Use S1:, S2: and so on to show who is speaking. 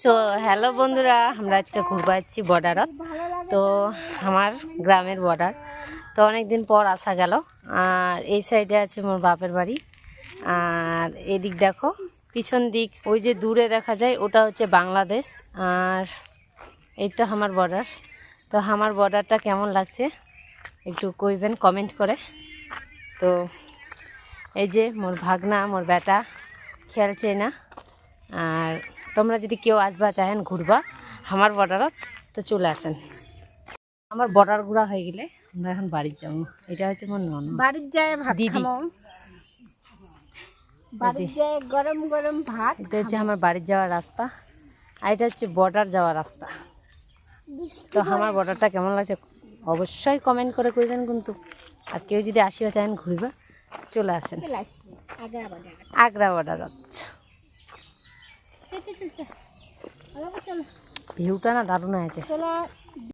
S1: So hello বন্ধুরা, আমরা আজকে ঘুরবা যাচ্ছি বর্ডারত। তো আমার গ্রামের বর্ডার। তো অনেক দিন পর আসা গেল। আর এই সাইডে আছে মোর বাপের বাড়ি। আর এদিক দেখো, পিছন দিক, ওই যে দূরে দেখা যায়, ওটা হচ্ছে বাংলাদেশ। আর এই তো আমার বর্ডার। তো আমার বর্ডারটা কেমন লাগছে, একটু কইবেন কমেন্ট করে। তো এই যে মোর ভাগনা, মোর বেটা খেলছে না আর তোমরা যদি কেউ আসবা চাহেন ঘুরবা আমার বর্ডারত তো চলে আসেন। আমার বর্ডার ঘোরা হয়ে গেলে আমরা এখন বাড়ি যাব। এটা হচ্ছে মোর নন
S2: বাড়ির যায় ভাত
S1: দিদি।
S2: বাড়ির যায় গরম গরম ভাত
S1: এটা হচ্ছে আমার বাড়ির যাওয়ার রাস্তা আর এটা হচ্ছে বর্ডার যাওয়ার রাস্তা। তো আমার বর্ডারটা কেমন লাগছে অবশ্যই কমেন্ট করে কইবেন কিন্তু। আর কেউ যদি আসিবা চাহেন ঘুরবা চলে আসেন।
S2: আগ্রা বাজার
S1: আগ্রা বর্ডারত
S2: চল চল চল চল চলো
S1: ভিউটা না দারুণ আছে
S2: চলো